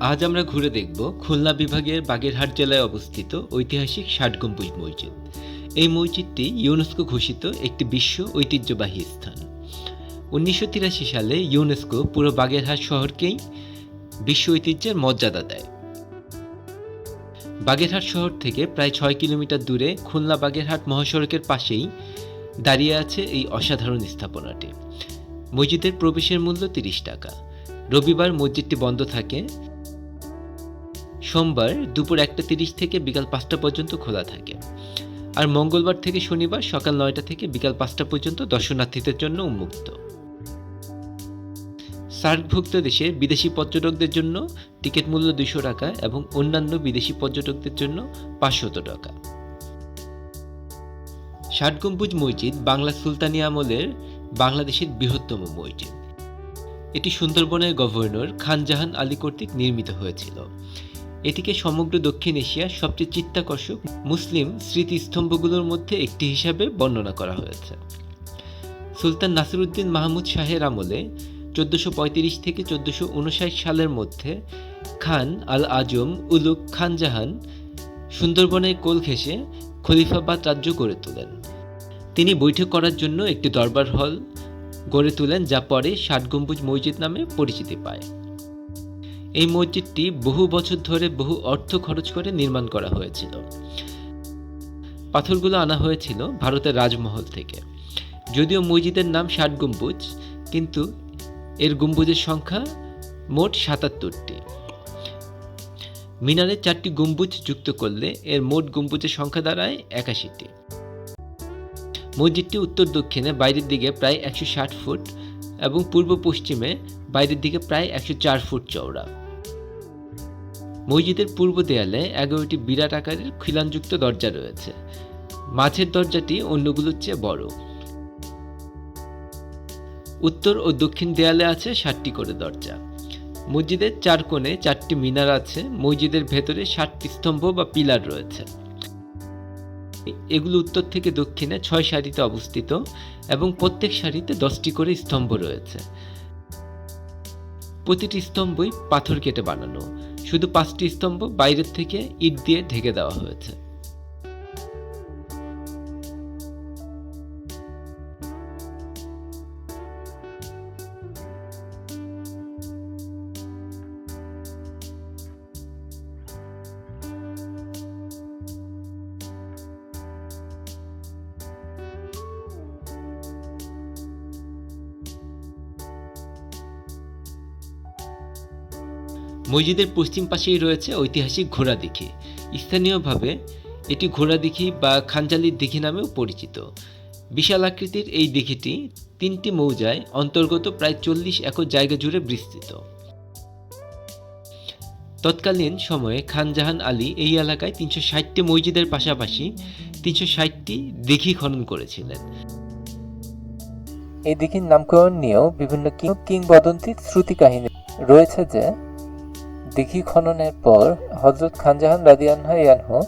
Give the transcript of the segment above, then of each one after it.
আজ আমরা ঘুরে দেখব খুলনা বিভাগের বাগেরহাট জেলায় অবস্থিত ঐতিহাসিক ষাট গম্বুজ মসজিদ। এই মসজিদটি ইউনেস্কো ঘোষিত একটি বিশ্ব ঐতিহ্যবাহী স্থান। উনিশশো তিরাশি সালে ইউনেস্কো পুরো বাগেরহাট শহরকেই বিশ্ব ঐতিহ্যের মর্যাদা দেয়। বাগেরহাট শহর থেকে প্রায় ছয় কিলোমিটার দূরে খুলনা বাগেরহাট মহাসড়কের পাশেই দাঁড়িয়ে আছে এই অসাধারণ স্থাপনাটি। মসজিদের প্রবেশের মূল্য তিরিশ টাকা। রবিবার মসজিদটি বন্ধ থাকে। সোমবার দুপুর একটা তিরিশ থেকে বিকাল পাঁচটা পর্যন্ত খোলা থাকে। আর মঙ্গলবার থেকে শনিবার সকাল নয়টা থেকে বিকাল পাঁচটা পর্যন্ত দর্শনার্থীদের জন্য উন্মুক্ত। সার্কভুক্ত দেশে বিদেশি পর্যটকদের জন্য টিকিট মূল্য দুশো টাকা এবং অন্যান্য বিদেশি পর্যটকদের জন্য পাঁচশত টাকা। ষাট গম্বুজ মসজিদ বাংলা সুলতানি আমলের বাংলাদেশের বৃহত্তম মসজিদ। এটি সুন্দরবনের গভর্নর খান জাহান আলী কর্তৃক নির্মিত হয়েছিল। এটিকে সমগ্র দক্ষিণ এশিয়ার সবচেয়ে চিত্তাকর্ষক মুসলিম স্মৃতিস্তম্ভগুলোর মধ্যে একটি হিসাবে বর্ণনা করা হয়েছে। সুলতান নাসিরুদ্দিন মাহমুদ শাহের আমলে চোদ্দোশো পঁয়ত্রিশ থেকে চোদ্দোশো উনষাট সালের মধ্যে খান আল আজম উলুক খান জাহান সুন্দরবনের কোল ঘেঁষে খলিফাবাদ রাজ্য গড়ে তোলেন। তিনি বৈঠক করার জন্য একটি দরবার হল গড়ে তোলেন যা পরে ষাট গম্বুজ মসজিদ নামে পরিচিতি পায়। এই মসজিদটি বহু বছর ধরে বহু অর্থ খরচ করে নির্মাণ করা হয়েছিল। পাথরগুলো আনা হয়েছিল ভারতের রাজমহল থেকে। যদিও মসজিদের নাম ষাট গম্বুজ, কিন্তু এর গম্বুজের সংখ্যা মোট সাতাত্তরটি। মিনারে চারটি গম্বুজ যুক্ত করলে এর মোট গম্বুজের সংখ্যা দাঁড়ায় একাশিটি। মসজিদটি উত্তর দক্ষিণে বাইরের দিকে প্রায় একশো ষাট ফুট এবং পূর্ব পশ্চিমে বাইরের দিকে প্রায় একশো চার ফুট চওড়া। মসজিদের পূর্ব দেয়ালে এগারোটি বিরাট আকারের খিলানযুক্ত দরজা রয়েছে। মাঝের দরজাটি অন্যগুলোর চেয়ে বড়। উত্তর ও দক্ষিণ দেয়ালে আছে ষাটটি করে দরজা। মসজিদের চার কোণে চারটি মিনার আছে। মসজিদের ভেতরে ষাটটি স্তম্ভ বা পিলার রয়েছে। এগুলো উত্তর থেকে দক্ষিণে ছয় সারিতে অবস্থিত এবং প্রত্যেক সারিতে দশটি করে স্তম্ভ রয়েছে। প্রতিটি স্তম্ভই পাথর কেটে বানানো। শুধু পাঁচটি স্তম্ভ বাইরের থেকে ইট দিয়ে ঢেকে দেওয়া হয়েছে। মসজিদের পশ্চিম পাশেই রয়েছে ঐতিহাসিক ঘোড়া দিঘি। স্থানীয়ভাবে এটি ঘোড়া দিঘি বা খানজালির দিঘি নামেও পরিচিত। বিশাল আকৃতির এই দিঘিটি তিনটি মৌজায় অন্তর্গত প্রায় চল্লিশ একর জায়গা জুড়ে বিস্তৃত। তৎকালীন সময়ে খান জাহান আলী এই এলাকায় তিনশো ষাটটি মসজিদের পাশাপাশি তিনশো ষাটটি দিঘি খনন করেছিলেন। এই দিঘির নামকরণ নিয়েও বিভিন্ন কিংবদন্তির কিংবদন্তি শ্রুতি কাহিনী রয়েছে যে দিঘি খননের পর হজরত খানজাহান রাদিয়ানহু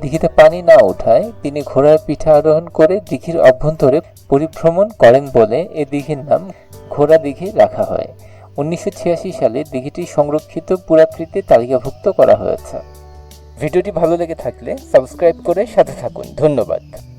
দিঘিতে পানি না ওঠায় তিনি ঘোড়ার পিঠে আরোহণ করে দিঘির অভ্যন্তরে পরিভ্রমণ করেন বলে এ দিঘির নাম ঘোড়া দিঘি রাখা হয়। উনিশশো ছিয়াশি সালে দিঘিটি সংরক্ষিত পুরাকৃতি তালিকাভুক্ত করা হয়েছে। ভিডিওটি ভালো লেগে থাকলে সাবস্ক্রাইব করে সাথে থাকুন। ধন্যবাদ।